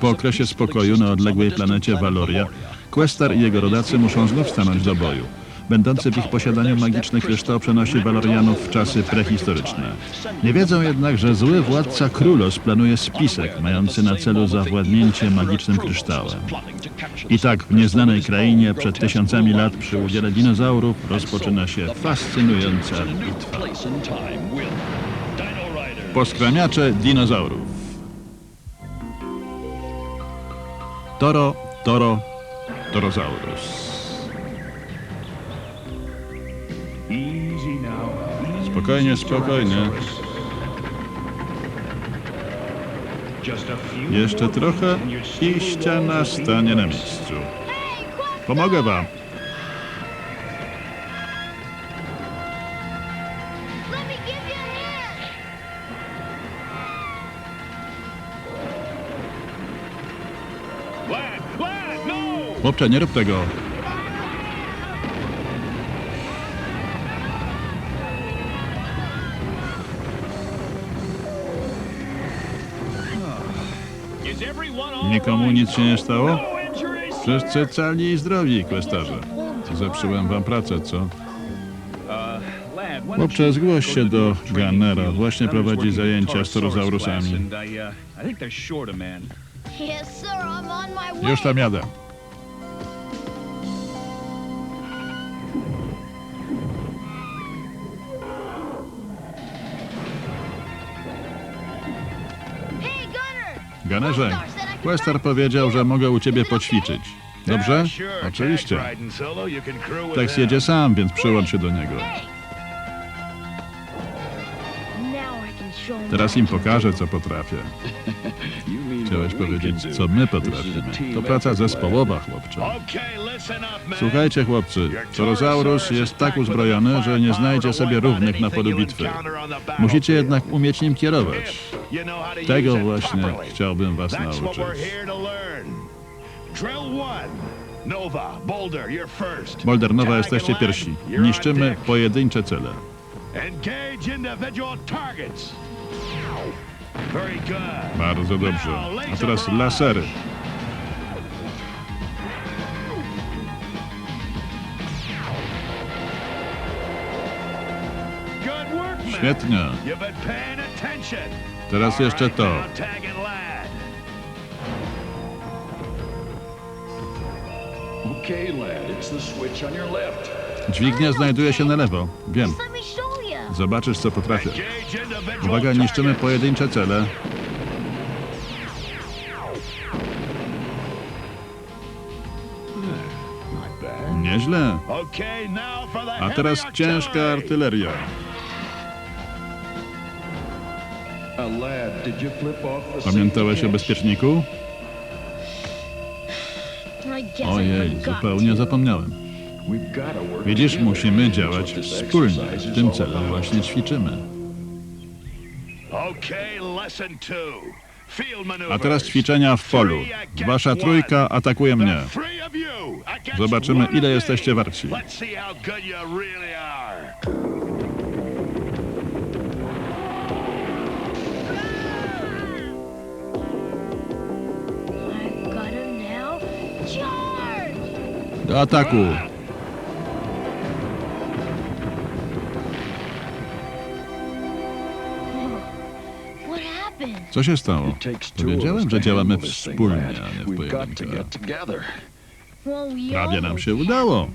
Po okresie spokoju na odległej planecie Valoria, Questar i jego rodacy muszą znów stanąć do boju. Będący w ich posiadaniu magiczny kryształ przenosi Valorianów w czasy prehistoryczne. Nie wiedzą jednak, że zły władca Krulos planuje spisek mający na celu zawładnięcie magicznym kryształem. I tak w nieznanej krainie przed tysiącami lat przy udziale dinozaurów rozpoczyna się fascynująca bitwa. Poskramiacze dinozaurów. Toro, Toro, Torozaurus. Spokojnie, spokojnie. Jeszcze trochę i ściana stanie na miejscu. Pomogę wam. Chłopcze, nie rób tego. Nikomu nic się nie stało? Wszyscy cali i zdrowi, Questarze. Zepsułem wam pracę, co? Chłopcze, zgłoś się do Gunnera. Właśnie prowadzi zajęcia z torozaurusami. Już tam jadę. Gunnerze, Questar powiedział, że mogę u ciebie poćwiczyć. Dobrze? Oczywiście. Tex jedzie sam, więc przyłącz się do niego. Teraz im pokażę, co potrafię. Chciałeś powiedzieć, co my potrafimy. To praca zespołowa, chłopcze. Słuchajcie, chłopcy, Torozaurus jest tak uzbrojony, że nie znajdzie sobie równych na polu bitwy. Musicie jednak umieć nim kierować. Tego właśnie chciałbym was nauczyć. Boulder, Nowa, jesteście pierwsi. Niszczymy pojedyncze cele. Engage individual targets. Bardzo dobrze. A teraz lasery. Świetnie. Teraz jeszcze to. Dźwignia znajduje się na lewo. Wiem. Zobaczysz, co potrafię. Uwaga, niszczymy pojedyncze cele. Nieźle. A teraz ciężka artyleria. Pamiętałeś o bezpieczniku? Ojej, zupełnie zapomniałem. Widzisz, musimy działać wspólnie. W tym celu właśnie ćwiczymy. Okay, lesson two. Field maneuvers. A teraz ćwiczenia w polu. Wasza trójka atakuje mnie. Zobaczymy, ile jesteście warci. Let's see Co się stało? Powiedziałem, że działamy wspólnie, a nie w we Prawie nam się udało.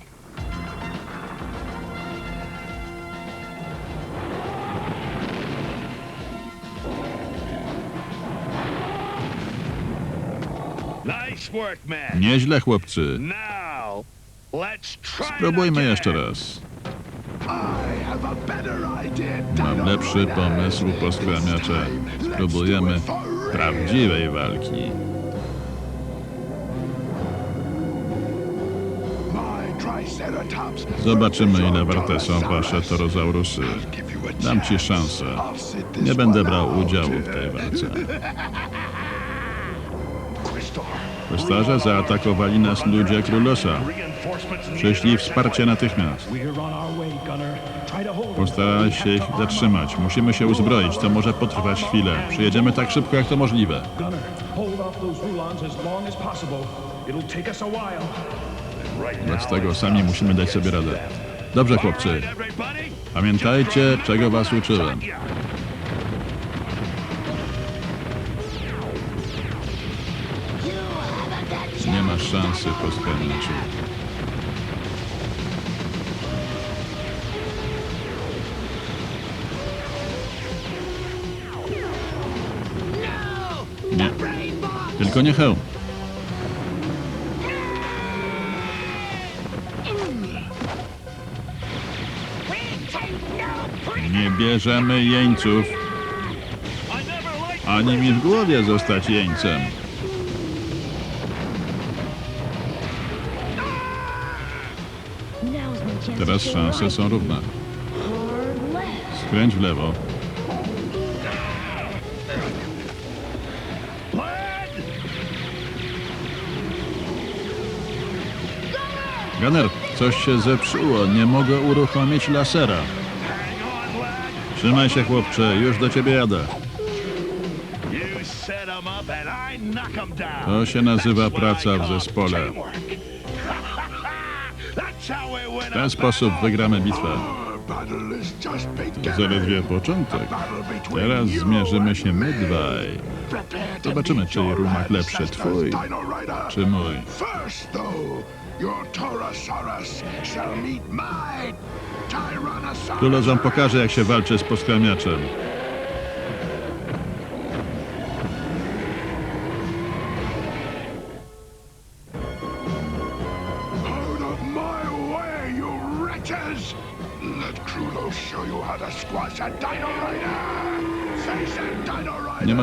Nieźle, chłopcy. Spróbujmy jeszcze raz. Mam lepszy pomysł, poskramiacze. Spróbujemy prawdziwej walki. Zobaczymy, ile warte są wasze torozaurusy. Dam ci szansę. Nie będę brał udziału w tej walce. Questarze, zaatakowali nas ludzie Królosa. Przyszli wsparcie natychmiast. Postaraj się ich zatrzymać. Musimy się uzbroić. To może potrwać chwilę. Przyjedziemy tak szybko, jak to możliwe. Bez tego sami musimy dać sobie radę. Dobrze, chłopcy. Pamiętajcie, czego was uczyłem. Masz. Nie. Tylko nie hełm. Nie bierzemy jeńców. Ani mi w głowie zostać jeńcem. Teraz szanse są równe. Skręć w lewo. Gunner, coś się zepsuło. Nie mogę uruchomić lasera. Trzymaj się, chłopcze. Już do ciebie jadę. To się nazywa praca w zespole. W ten sposób wygramy bitwę. Beginning. Zaledwie początek. Teraz zmierzymy się my dwaj. To Zobaczymy, your rumak lepszy, twój czy mój. Wam pokaże, jak się walczy z poskramiaczem.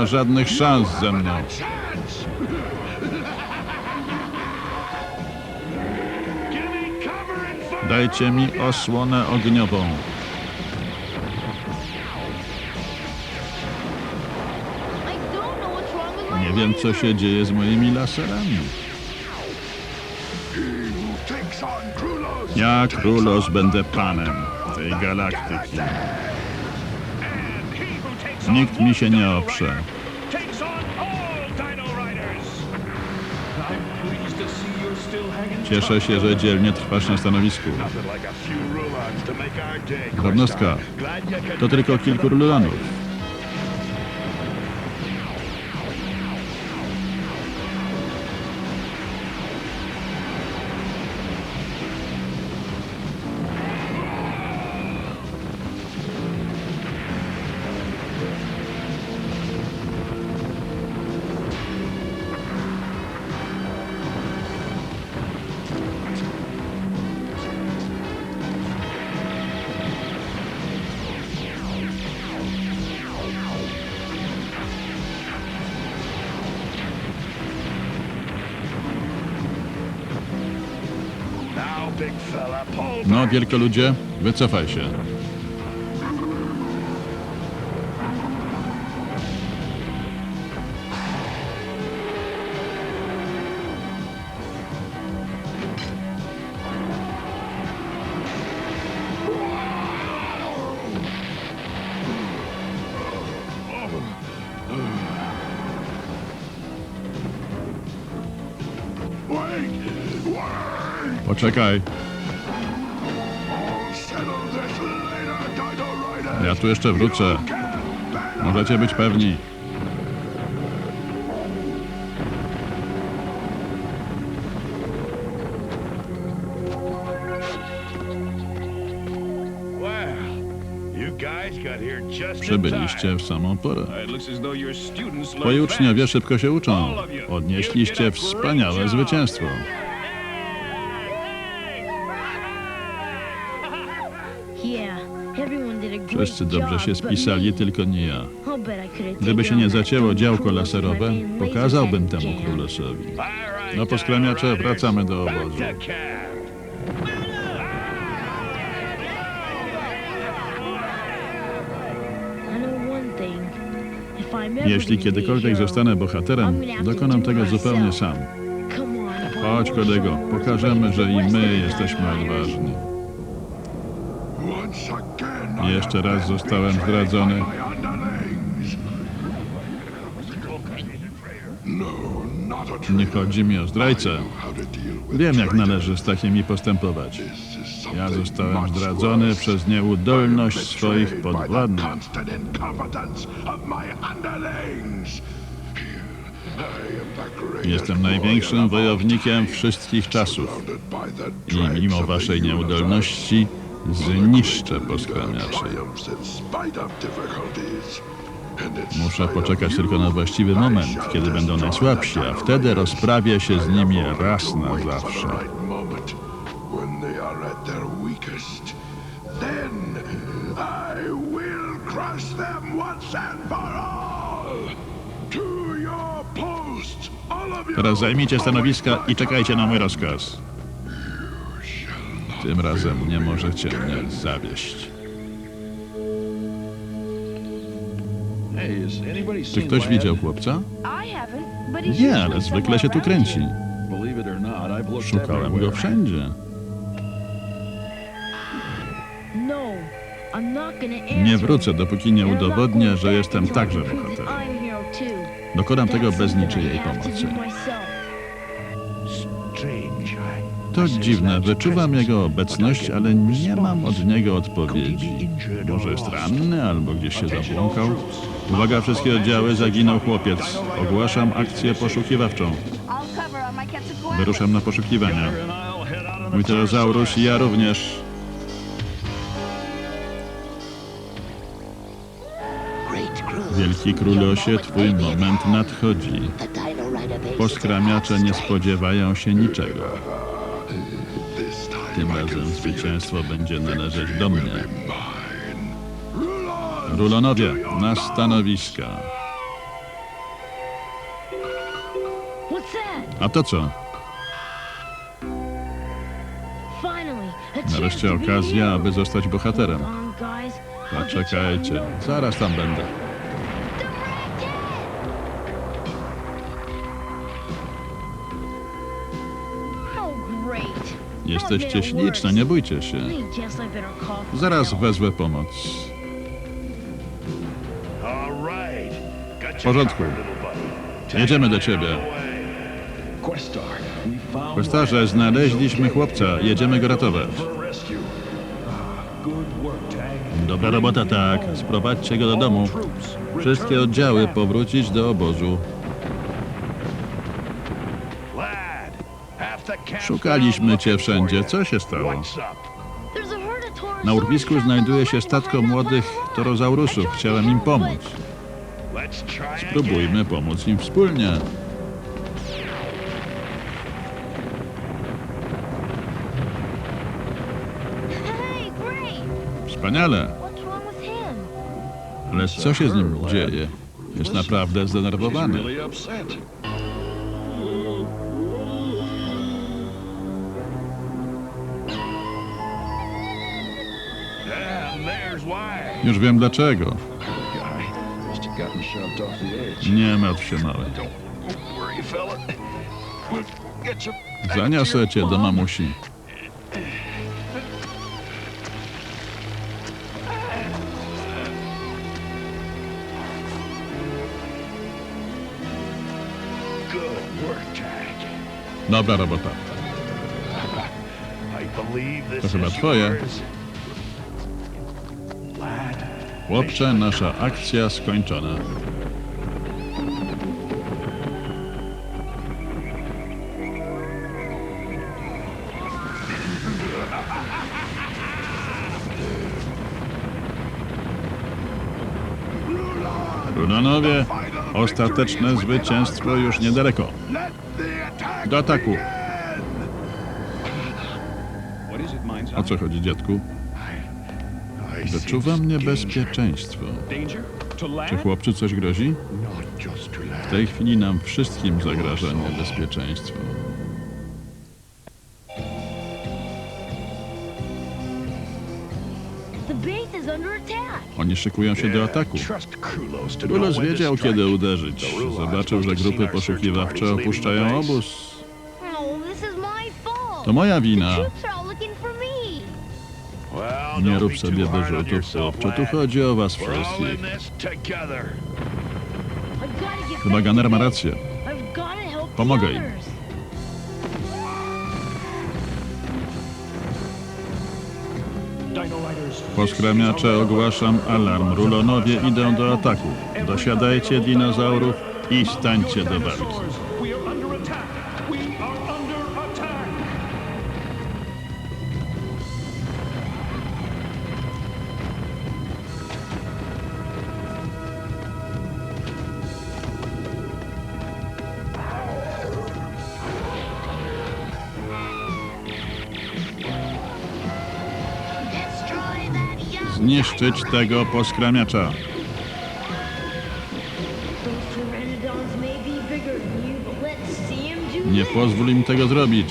Żadnych szans ze mną. Dajcie mi osłonę ogniową. Nie wiem, co się dzieje z moimi laserami. Ja, Królos, będę panem tej galaktyki. Nikt mi się nie oprze. Cieszę się, że dzielnie trwasz na stanowisku. Drobnostka. To tylko kilku rulanów. No, back. wielkoludzie, wycofaj się. Poczekaj, ja tu jeszcze wrócę. Możecie być pewni. Przybyliście w samą porę. Twoi uczniowie szybko się uczą. Odnieśliście wspaniałe zwycięstwo. Wszyscy dobrze się spisali, tylko nie ja. Gdyby się nie zacięło działko laserowe, pokazałbym temu right, No, poskramiacze, wracamy do obozu. Jeśli kiedykolwiek zostanę bohaterem, dokonam do tego zupełnie sam. Chodź, kolego, pokażemy, że i my jesteśmy odważni. Jeszcze raz zostałem zdradzony. Nie chodzi mi o zdrajcę. Wiem, jak należy z takimi postępować. Ja zostałem zdradzony przez nieudolność swoich podwładnych. Jestem największym wojownikiem wszystkich czasów. I mimo waszej nieudolności zniszczę poskramiaczy. Muszę poczekać tylko na właściwy moment, kiedy będą najsłabsi, a wtedy rozprawię się z nimi raz na zawsze. Teraz zajmijcie stanowiska i czekajcie na mój rozkaz. Tym razem nie możecie mnie zawieść. Czy ktoś widział chłopca? Nie, ale zwykle się tu kręci. Szukałem go wszędzie. No, Nie wrócę, dopóki nie udowodnię, że jestem także bohaterem. Dokonam tego bez niczyjej pomocy. To sense dziwne, Lad's wyczuwam jego obecność, ale nie mam od niego odpowiedzi. Może jest ranny albo gdzieś się zabłąkał. Uwaga, wszystkie oddziały, zaginął chłopiec. Ogłaszam akcję poszukiwawczą. Wyruszam na poszukiwania. Mój pterozaurus i ja również. Wielki królosie, twój moment nadchodzi. Poskramiacze nie spodziewają się niczego. Tym razem zwycięstwo będzie należeć do mnie. Rulonowie, na stanowiska. A to co? Nareszcie okazja, aby zostać bohaterem. Here. zaraz tam będę. Jesteście śliczne, nie bójcie się. Zaraz wezwę pomoc. W porządku. Jedziemy do ciebie. Questarze, znaleźliśmy chłopca. Jedziemy go ratować. Dobra robota, tak. Sprowadźcie go do domu. Wszystkie oddziały powrócić do obozu. Szukaliśmy cię wszędzie. Co się stało? Na urwisku znajduje się statko młodych torozaurusów. Chciałem im pomóc. Spróbujmy pomóc im wspólnie. Wspaniale. Ale co się z nim dzieje? Jest naprawdę zdenerwowany. Już wiem dlaczego. Nie martw się, mały. Zaniosę cię do mamusi. Dobra robota. To chyba twoje. Chłopcze, nasza akcja skończona. Runanowie, ostateczne zwycięstwo już niedaleko. Do ataku. O co chodzi, dziadku? Danger? To land? Czy chłopcu coś grozi? W tej chwili nam wszystkim zagraża niebezpieczeństwo. Oni szykują się do ataku. To wiedział, kiedy uderzyć. Zobaczył, że grupy poszukiwawcze opuszczają obóz. Oh, To moja wina. Nie rób sobie wyrzutów, chłopcze. Tu chodzi o was wszystkich. Chyba Gunner ma rację. Pomogę im. Poskramiacze ogłaszam alarm. Rulonowie idą do ataku. Dosiadajcie dinozaurów i stańcie do walki. See 'em do Nie pozwól im tego zrobić.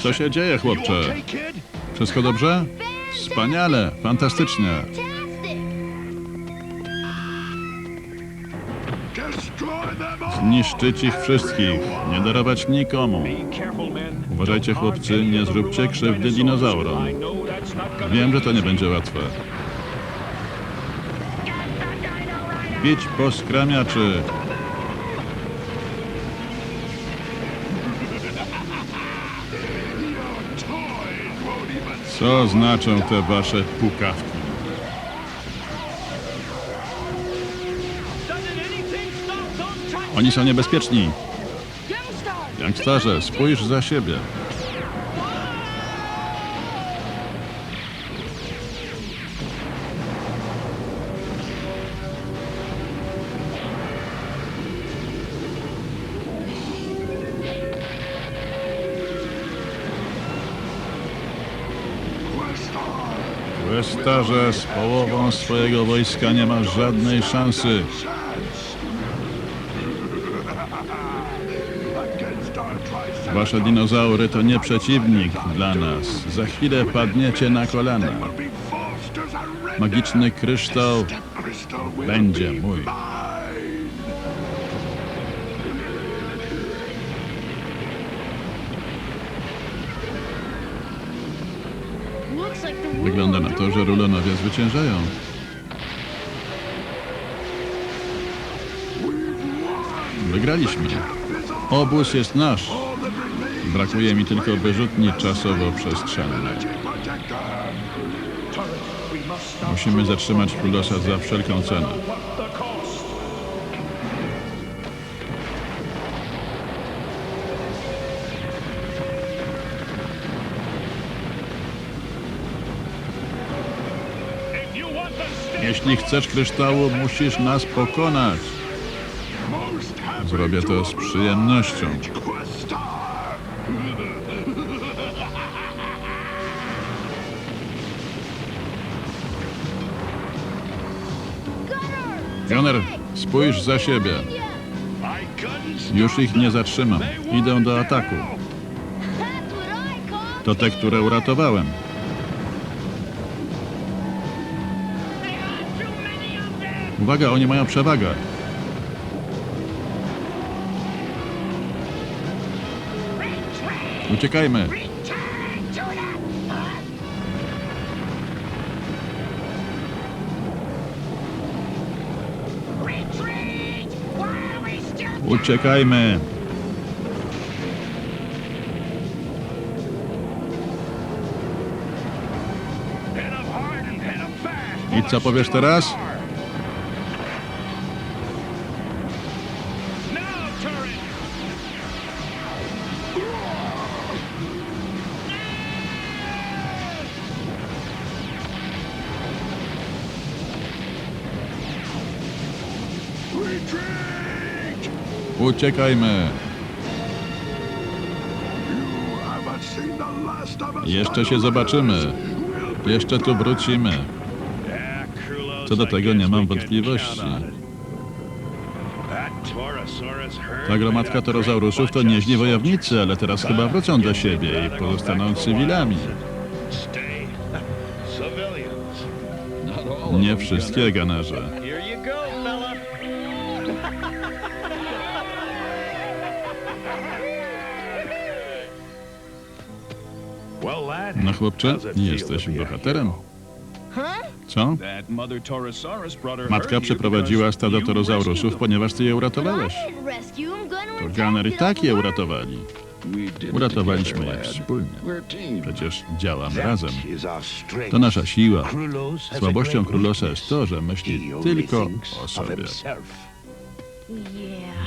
Co się dzieje, chłopcze? Wszystko dobrze? Wspaniale, fantastycznie. Zniszczyć ich wszystkich. Nie darować nikomu. Uważajcie, chłopcy, nie zróbcie krzywdy dinozaurom. Wiem, że to nie będzie łatwe. Bić poskramiaczy. Co znaczą te wasze pukawki? Oni są niebezpieczni. Youngstarze, spójrz za siebie. Questarze, z połową swojego wojska nie ma żadnej szansy. Wasze dinozaury to nie przeciwnik dla nas. Za chwilę padniecie na kolana. Magiczny kryształ będzie mój. Wygląda na to, że rulonowie zwyciężają. Wygraliśmy. Obóz jest nasz. Brakuje mi tylko wyrzutni czasowo-przestrzennej. Musimy zatrzymać Kulosa za wszelką cenę. Jeśli chcesz kryształu, musisz nas pokonać. Zrobię to z przyjemnością. Spójrz za siebie. Już ich nie zatrzymam. Want do ataku. To te, które uratowałem. Uwaga, oni mają przewagę. Uciekajmy. Uciekajmy. I co powiesz teraz? Retreat! Uciekajmy. Jeszcze się zobaczymy. Jeszcze tu wrócimy. Co do tego nie mam wątpliwości. Ta gromadka torozaurusów to nieźli wojownicy, ale teraz chyba wrócą do siebie i pozostaną cywilami. Nie wszystkie ganarze. No chłopcze, feel jesteś bohaterem. Co? Matka przeprowadziła stado torozaurusów, ponieważ ty je uratowałeś. To Gunner i tak je uratowali. Uratowaliśmy je wspólnie. Przecież działamy razem. To nasza siła. Słabością Królosa jest to, że myśli tylko o sobie.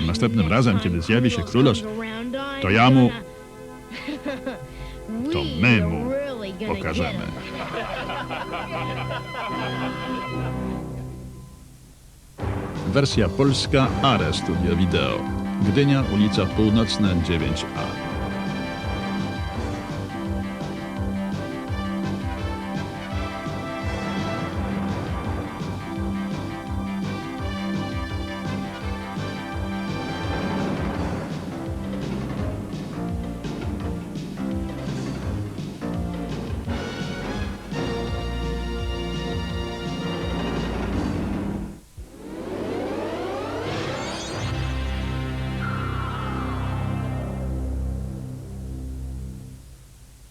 Następnym razem, kiedy zjawi się Krulos Królos, to ja mu- pokażemy. Wersja polska Are Studio Wideo. Gdynia, ulica Północna 9A.